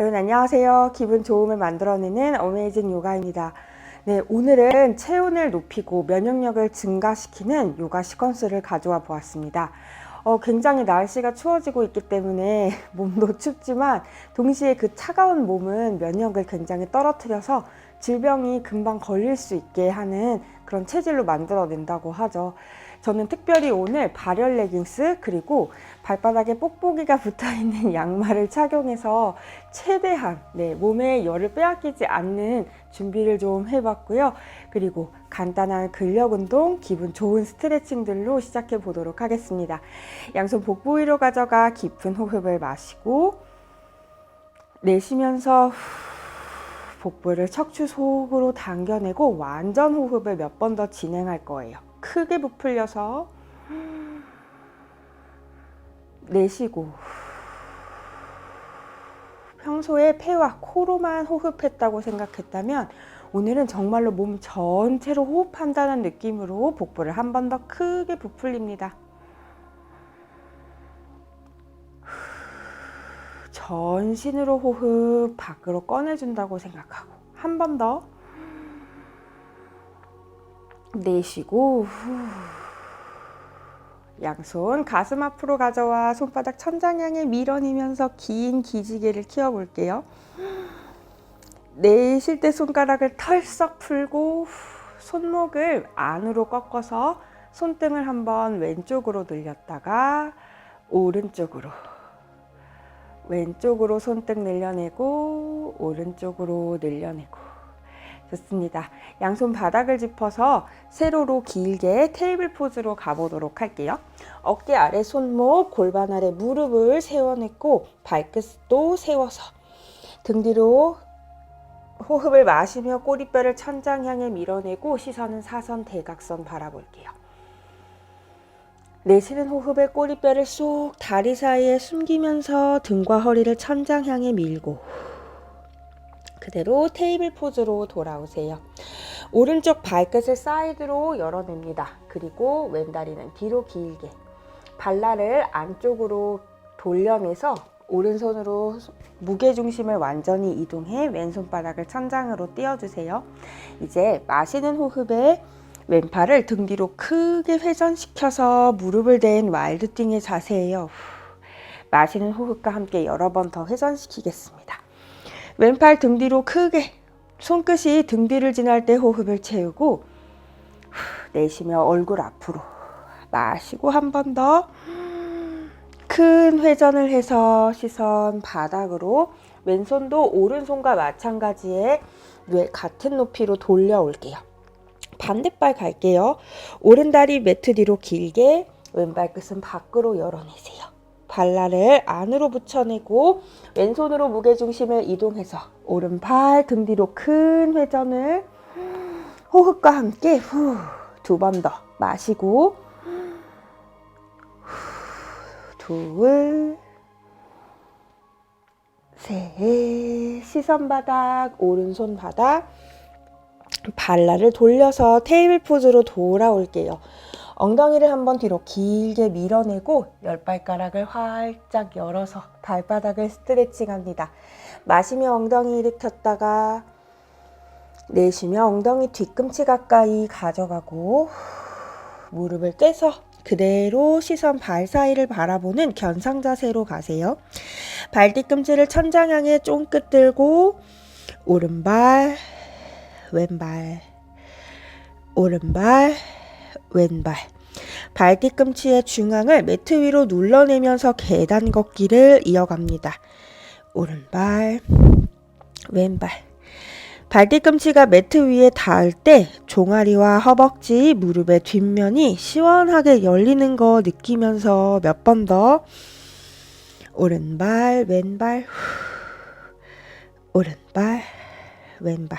여러분 안녕하세요. 기분 좋음을 만들어내는 어메이징 요가입니다. 네, 오늘은 체온을 높이고 면역력을 증가시키는 요가 시퀀스를 가져와 보았습니다. 어, 굉장히 날씨가 추워지고 있기 때문에 몸도 춥지만 동시에 그 차가운 몸은 면역을 굉장히 떨어뜨려서 질병이 금방 걸릴 수 있게 하는 그런 체질로 만들어낸다고 하죠. 저는 특별히 오늘 발열 레깅스 그리고 발바닥에 뽁뽁이가 붙어 있는 양말을 착용해서 최대한 네, 몸에 열을 빼앗기지 않는 준비를 좀 해봤고요. 그리고 간단한 근력 운동, 기분 좋은 스트레칭들로 시작해 보도록 하겠습니다. 양손 복부 위로 가져가 깊은 호흡을 마시고 내쉬면서 후, 복부를 척추 속으로 당겨내고 완전 호흡을 몇 번 더 진행할 거예요. 크게 부풀려서 내쉬고 평소에 폐와 코로만 호흡했다고 생각했다면 오늘은 정말로 몸 전체로 호흡한다는 느낌으로 복부를 한 번 더 크게 부풀립니다. 전신으로 호흡 밖으로 꺼내준다고 생각하고 한 번 더 내쉬고 후. 양손 가슴 앞으로 가져와 손바닥 천장 향해 밀어내면서 긴 기지개를 키워볼게요. 내쉴 때 손가락을 털썩 풀고 손목을 안으로 꺾어서 손등을 한번 왼쪽으로 늘렸다가 오른쪽으로 왼쪽으로 손등 늘려내고 오른쪽으로 늘려내고 좋습니다. 양손 바닥을 짚어서 세로로 길게 테이블 포즈로 가보도록 할게요. 어깨 아래 손목, 골반 아래 무릎을 세워냈고 발끝도 세워서 등 뒤로 호흡을 마시며 꼬리뼈를 천장 향해 밀어내고 시선은 사선 대각선 바라볼게요. 내쉬는 호흡에 꼬리뼈를 쏙 다리 사이에 숨기면서 등과 허리를 천장 향해 밀고 그대로 테이블 포즈로 돌아오세요. 오른쪽 발끝을 사이드로 열어냅니다. 그리고 왼다리는 뒤로 길게 발날을 안쪽으로 돌려내서 오른손으로 무게 중심을 완전히 이동해 왼손바닥을 천장으로 띄워주세요. 이제 마시는 호흡에 왼팔을 등 뒤로 크게 회전시켜서 무릎을 댄 와일드띵의 자세예요. 마시는 호흡과 함께 여러 번 더 회전시키겠습니다. 왼팔 등 뒤로 크게 손끝이 등 뒤를 지날 때 호흡을 채우고 내쉬며 얼굴 앞으로 마시고 한 번 더 큰 회전을 해서 시선 바닥으로 왼손도 오른손과 마찬가지에 같은 높이로 돌려올게요. 반대발 갈게요. 오른 다리 매트 뒤로 길게 왼발 끝은 밖으로 열어내세요. 발날을 안으로 붙여내고 왼손으로 무게중심을 이동해서 오른팔 등 뒤로 큰 회전을 호흡과 함께 후 두 번 더 마시고 후, 둘셋 시선 바닥 오른손 바닥 발날을 돌려서 테이블 포즈로 돌아올게요. 엉덩이를 한번 뒤로 길게 밀어내고 열 발가락을 활짝 열어서 발바닥을 스트레칭합니다. 마시며 엉덩이 일으켰다가 내쉬며 엉덩이 뒤꿈치 가까이 가져가고 무릎을 떼서 그대로 시선 발 사이를 바라보는 견상 자세로 가세요. 발 뒤꿈치를 천장 향해 쫑긋 들고 오른발 왼발 오른발 왼발. 발 뒤 꿈치의 중앙을 매트 위로 눌러내면서 계단 걷기를 이어갑니다. 오른발 왼발. 발 뒤꿈치가 매트 위에 닿을 때 종아리와 허벅지, 무릎의 뒷면이 시원하게 열리는 거 느끼면서 몇 번 더 오른발 왼발 오른발 왼발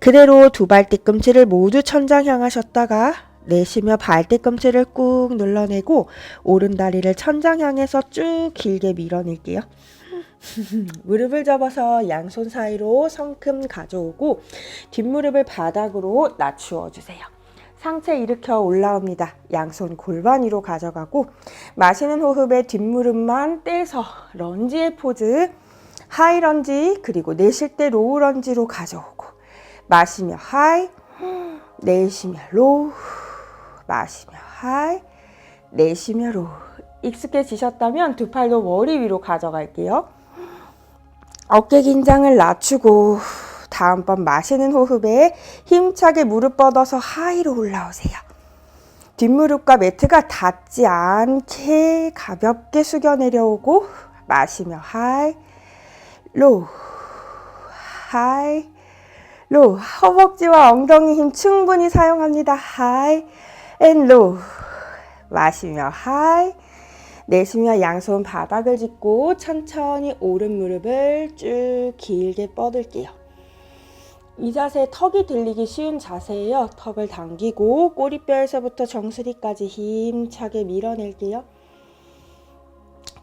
그대로 두 발 뒤꿈치를 모두 천장 향하셨다가 내쉬며 발 뒤꿈치를 꾹 눌러내고 오른 다리를 천장 향해서 쭉 길게 밀어낼게요. 무릎을 접어서 양손 사이로 성큼 가져오고 뒷무릎을 바닥으로 낮추어 주세요. 상체 일으켜 올라옵니다. 양손 골반 위로 가져가고 마시는 호흡에 뒷무릎만 떼서 런지의 포즈 하이 런지 그리고 내쉴 때 로우 런지로 가져오고 마시며 하이. 내쉬며 로우 마시며 하이. 내쉬며 로우 익숙해지셨다면 두 팔도 머리 위로 가져갈게요. 어깨 긴장을 낮추고 다음번 마시는 호흡에 힘차게 무릎 뻗어서 하이로 올라오세요. 뒷무릎과 매트가 닿지 않게 가볍게 숙여 내려오고 마시며 하이. 로우 하이 로우 허벅지와 엉덩이 힘 충분히 사용합니다. 하이 앤 로우 마시며 하이 내쉬며 양손 바닥을 짚고 천천히 오른 무릎을 쭉 길게 뻗을게요. 이 자세 턱이 들리기 쉬운 자세예요. 턱을 당기고 꼬리뼈에서부터 정수리까지 힘차게 밀어낼게요.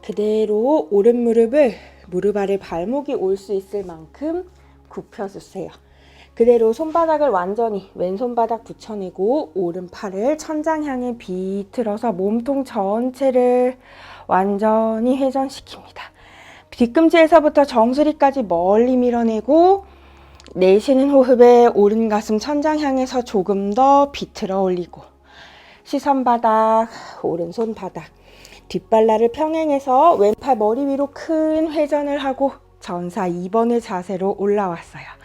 그대로 오른 무릎을 무릎 아래 발목이 올 수 있을 만큼 굽혀주세요. 그대로 손바닥을 완전히 왼손바닥 붙여내고 오른팔을 천장 향해 비틀어서 몸통 전체를 완전히 회전시킵니다. 뒤꿈치에서부터 정수리까지 멀리 밀어내고 내쉬는 호흡에 오른 가슴 천장 향해서 조금 더 비틀어 올리고 시선 바닥, 오른손 바닥, 뒷발날을 평행해서 왼팔 머리 위로 큰 회전을 하고 전사 2번의 자세로 올라왔어요.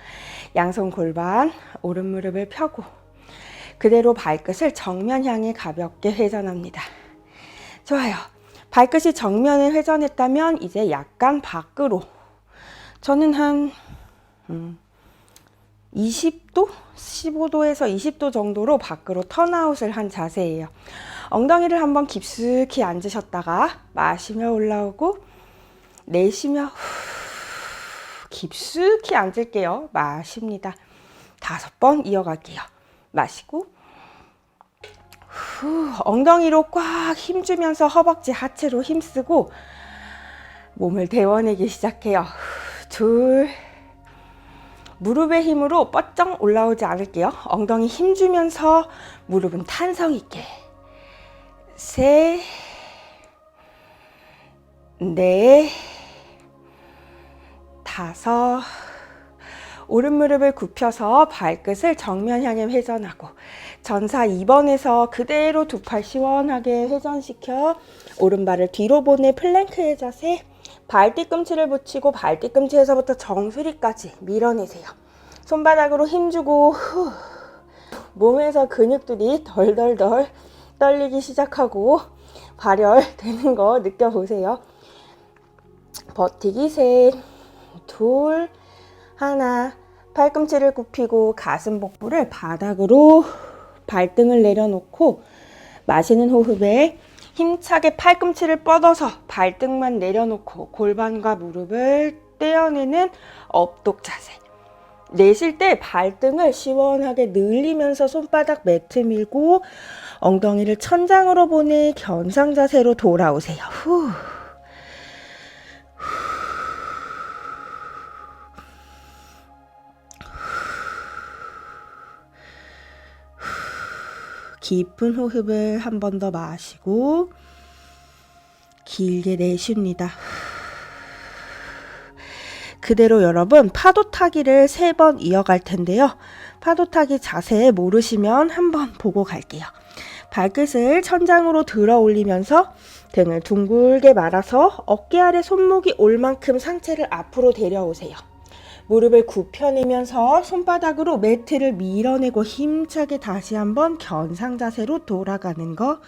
양손 골반, 오른 무릎을 펴고 그대로 발끝을 정면 향해 가볍게 회전합니다. 좋아요. 발끝이 정면에 회전했다면 이제 약간 밖으로 저는 한 음, 20도? 15도에서 20도 정도로 밖으로 턴아웃을 한 자세예요. 엉덩이를 한번 깊숙이 앉으셨다가 마시며 올라오고 내쉬며 후, 깊숙이 앉을게요. 마십니다. 다섯 번 이어갈게요. 마시고 후, 엉덩이로 꽉 힘주면서 허벅지 하체로 힘쓰고 몸을 데워내기 시작해요. 후, 둘 무릎의 힘으로 뻗쩍 올라오지 않을게요. 엉덩이 힘주면서 무릎은 탄성 있게. 셋, 넷, 다섯. 오른 무릎을 굽혀서 발끝을 정면 향해 회전하고 전사 2번에서 그대로 두 팔 시원하게 회전시켜 오른발을 뒤로 보내 플랭크의 자세 발 뒤꿈치를 붙이고 발 뒤꿈치에서부터 정수리까지 밀어내세요. 손바닥으로 힘주고 후, 몸에서 근육들이 덜덜덜 떨리기 시작하고 발열되는 거 느껴보세요. 버티기 셋, 둘, 하나. 팔꿈치를 굽히고 가슴 복부를 바닥으로 발등을 내려놓고 마시는 호흡에 힘차게 팔꿈치를 뻗어서 발등만 내려놓고 골반과 무릎을 떼어내는 업독 자세. 내쉴 때 발등을 시원하게 늘리면서 손바닥 매트 밀고 엉덩이를 천장으로 보내 견상 자세로 돌아오세요. 후. 깊은 호흡을 한 번 더 마시고 길게 내쉽니다. 그대로 여러분 파도 타기를 세 번 이어갈 텐데요. 파도 타기 자세 모르시면 한번 보고 갈게요. 발끝을 천장으로 들어 올리면서 등을 둥글게 말아서 어깨 아래 손목이 올 만큼 상체를 앞으로 데려오세요. 무릎을 굽혀내면서 손바닥으로 매트를 밀어내고 힘차게 다시 한번 견상 자세로 돌아가는 거.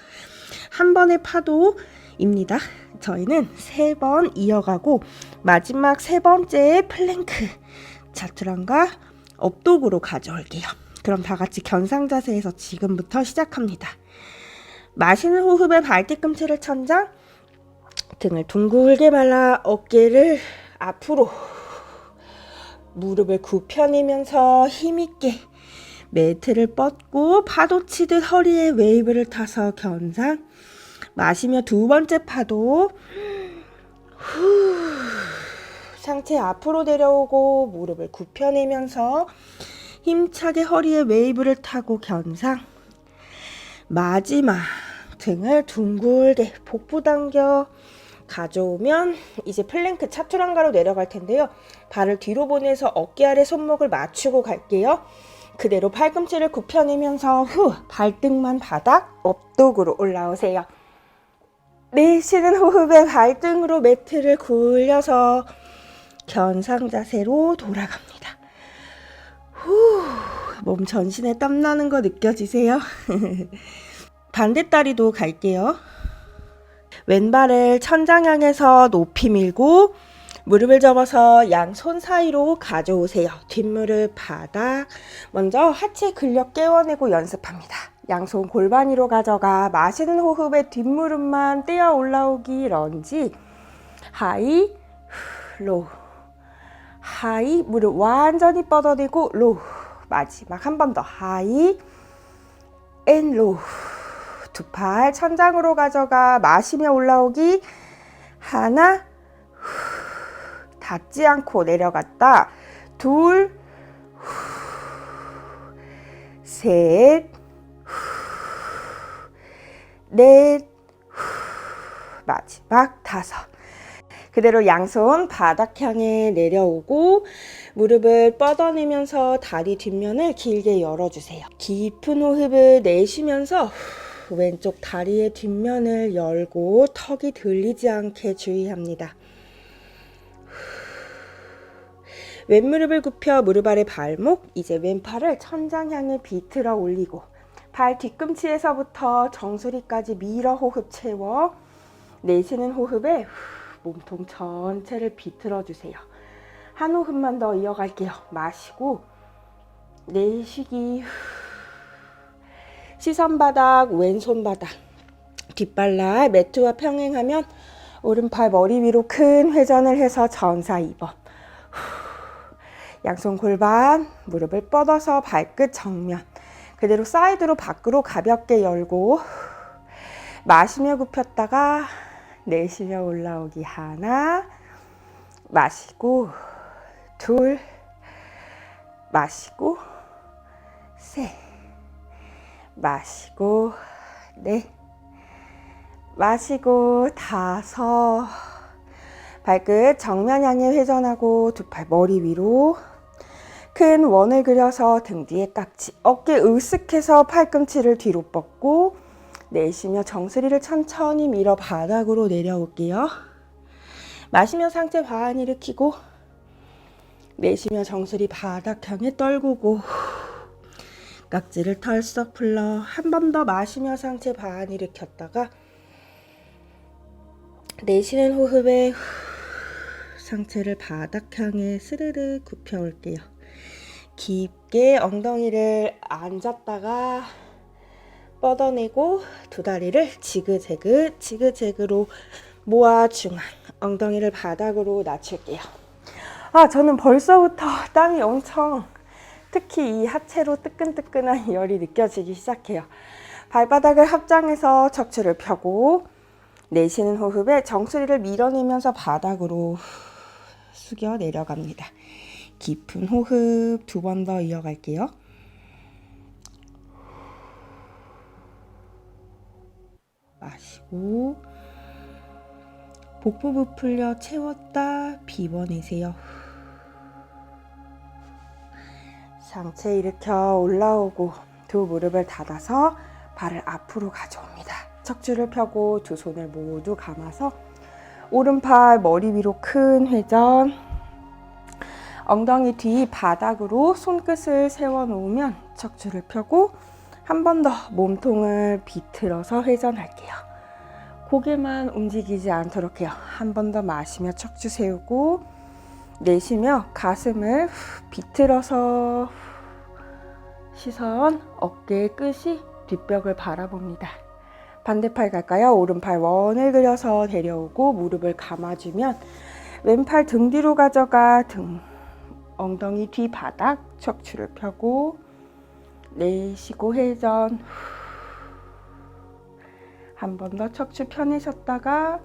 한 번의 파도입니다. 저희는 세 번 이어가고 마지막 세 번째 플랭크 자트랑과 업독으로 가져올게요. 그럼 다 같이 견상 자세에서 지금부터 시작합니다. 마시는 호흡에 발 뒤 꿈치를 천장, 등을 둥글게 말라 어깨를 앞으로 무릎을 굽혀내면서 힘있게 매트를 뻗고 파도 치듯 허리에 웨이브를 타서 견상 마시며 두 번째 파도. 후. 상체 앞으로 내려오고 무릎을 굽혀내면서 힘차게 허리에 웨이브를 타고 견상 마지막 등을 둥글게 복부 당겨 가져오면 이제 플랭크 차투랑가로 내려갈 텐데요. 발을 뒤로 보내서 어깨 아래 손목을 맞추고 갈게요. 그대로 팔꿈치를 굽혀내면서 후 발등만 바닥 업독으로 올라오세요. 내쉬는 호흡에 발등으로 매트를 굴려서 견상 자세로 돌아갑니다. 후, 몸 전신에 땀 나는 거 느껴지세요? 반대 다리도 갈게요. 왼발을 천장 향해서 높이 밀고 무릎을 접어서 양손 사이로 가져오세요. 뒷무릎 바닥. 먼저 하체 근력 깨워내고 연습합니다. 양손 골반 위로 가져가 마시는 호흡에 뒷무릎만 떼어 올라오기 런지 하이 후, 로우 하이 무릎 완전히 뻗어내고 로우 마지막 한 번 더 하이 앤 로우 두 팔 천장으로 가져가 마시며 올라오기. 하나 후, 닿지 않고 내려갔다. 둘 후, 셋 후, 넷 후, 마지막 다섯. 그대로 양손 바닥 향해 내려오고 무릎을 뻗어내면서 다리 뒷면을 길게 열어주세요. 깊은 호흡을 내쉬면서 후, 왼쪽 다리의 뒷면을 열고 턱이 들리지 않게 주의합니다. 왼무릎을 굽혀 무릎 아래 발목, 이제 왼팔을 천장 향해 비틀어 올리고 발 뒤꿈치에서부터 정수리까지 밀어 호흡 채워 내쉬는 호흡에 후, 몸통 전체를 비틀어 주세요. 한 호흡만 더 이어갈게요. 마시고 내쉬기 후. 시선 바닥, 왼손 바닥. 뒷발날 매트와 평행하면 오른팔 머리 위로 큰 회전을 해서 전사 2번. 양손 골반 무릎을 뻗어서 발끝 정면. 그대로 사이드로 밖으로 가볍게 열고 마시며 굽혔다가 내쉬며 올라오기 하나. 마시고 둘. 마시고 셋 마시고 넷 마시고 다섯 발끝 정면 향해 회전하고 두 팔 머리 위로 큰 원을 그려서 등 뒤에 딱지 어깨 으쓱해서 팔꿈치를 뒤로 뻗고 내쉬며 정수리를 천천히 밀어 바닥으로 내려올게요. 마시며 상체 과한 일으키고 내쉬며 정수리 바닥 향해 떨구고 깍지를 털썩 풀러 한 번 더 마시며 상체 과한 일으켰다가 내쉬는 호흡에 후, 상체를 바닥 향해 스르르 굽혀 올게요. 깊게 엉덩이를 앉았다가 뻗어내고 두 다리를 지그재그 지그재그로 모아 중앙 엉덩이를 바닥으로 낮출게요. 아 저는 벌써부터 땀이 엄청 특히 이 하체로 뜨끈뜨끈한 열이 느껴지기 시작해요. 발바닥을 합장해서 척추를 펴고 내쉬는 호흡에 정수리를 밀어내면서 바닥으로 숙여 내려갑니다. 깊은 호흡 두 번 더 이어갈게요. 마시고 복부 부풀려 채웠다 비워내세요. 상체 일으켜 올라오고 두 무릎을 닫아서 발을 앞으로 가져옵니다. 척추를 펴고 두 손을 모두 감아서 오른팔 머리 위로 큰 회전 엉덩이 뒤 바닥으로 손끝을 세워 놓으면 척추를 펴고 한 번 더 몸통을 비틀어서 회전할게요. 고개만 움직이지 않도록 해요. 한 번 더 마시며 척추 세우고 내쉬며 가슴을 후 비틀어서 시선 어깨의 끝이 뒷벽을 바라봅니다. 반대팔 갈까요? 오른팔 원을 그려서 데려오고 무릎을 감아주면 왼팔 등 뒤로 가져가 등 엉덩이 뒤 바닥 척추를 펴고 내쉬고 회전 한 번 더 척추 펴내셨다가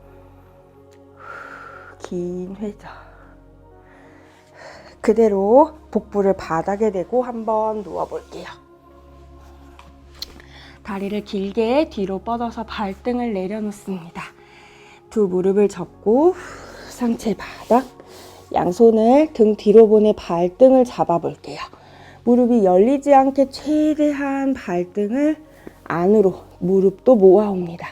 긴 회전 그대로 복부를 바닥에 대고 한번 누워볼게요. 다리를 길게 뒤로 뻗어서 발등을 내려놓습니다. 두두 무릎을 접고 상체 바닥 양손을 등 뒤로 보내 발등을 잡아 볼게요. 무릎이 열리지 않게 최대한 발등을 안으로 무릎도 모아옵니다.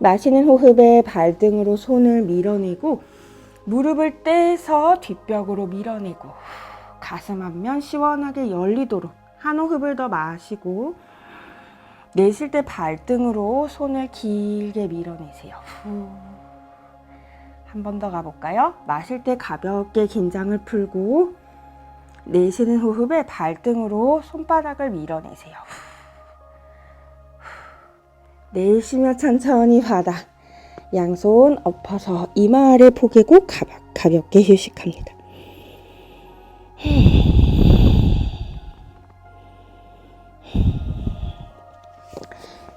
마시는 호흡에 발등으로 손을 밀어내고 무릎을 떼서 뒷벽으로 밀어내고 가슴 앞면 시원하게 열리도록 한 호흡을 더 마시고 내쉴 때 발등으로 손을 길게 밀어내세요. 한 번 더 가볼까요? 마실 때 가볍게 긴장을 풀고 내쉬는 호흡에 발등으로 손바닥을 밀어내세요. 내쉬며 천천히 바닥. 양손 엎어서 이마 아래 포개고 가볍, 가볍게 휴식합니다.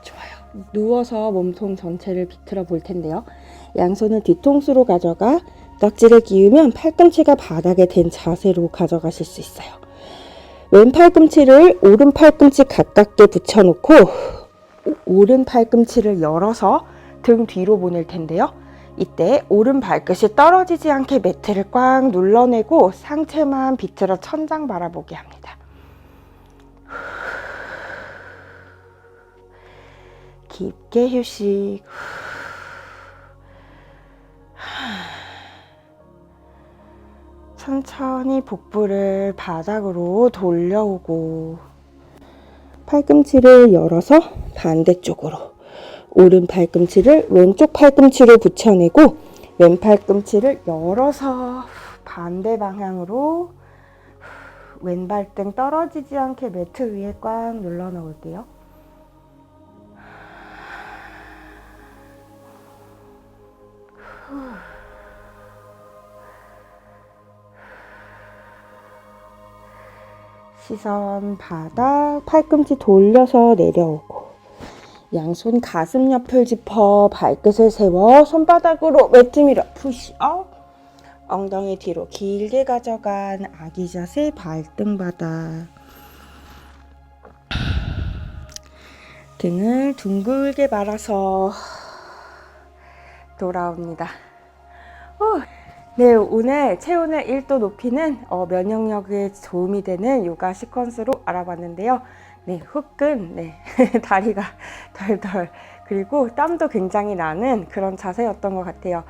좋아요. 누워서 몸통 전체를 비틀어 볼 텐데요. 양손을 뒤통수로 가져가 깍지를 끼우면 팔꿈치가 바닥에 댄 자세로 가져가실 수 있어요. 왼 팔꿈치를 오른 팔꿈치 가깝게 붙여놓고 오른 팔꿈치를 열어서 등 뒤로 보낼 텐데요. 이때 오른 발끝이 떨어지지 않게 매트를 꽉 눌러내고 상체만 비틀어 천장 바라보게 합니다. 깊게 휴식. 천천히 복부를 바닥으로 돌려오고 팔꿈치를 열어서 반대쪽으로 오른 팔꿈치를 왼쪽 팔꿈치로 붙여내고 왼 팔 꿈치를 열어서 반대 방향으로 왼발등 떨어지지 않게 매트 위에 꽉 눌러 놓을게요. 시선 바닥 팔꿈치 돌려서 내려오고 양손 가슴 옆을 짚어 발끝을 세워 손바닥으로 매트 밀어 푸시업 엉덩이 뒤로 길게 가져간 아기 자세 발등 바닥 등을 둥글게 말아서 돌아옵니다. 후. 네, 오늘 체온을 1도 높이는 어, 면역력에 도움이 되는 요가 시퀀스로 알아봤는데요. 네, 후끈, 네, 다리가 덜덜, 그리고 땀도 굉장히 나는 그런 자세였던 것 같아요.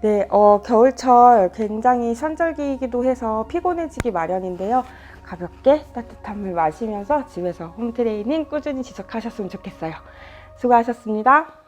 네, 어, 겨울철 굉장히 선절기이기도 해서 피곤해지기 마련인데요. 가볍게 따뜻한 물 마시면서 집에서 홈트레이닝 꾸준히 지속하셨으면 좋겠어요. 수고하셨습니다.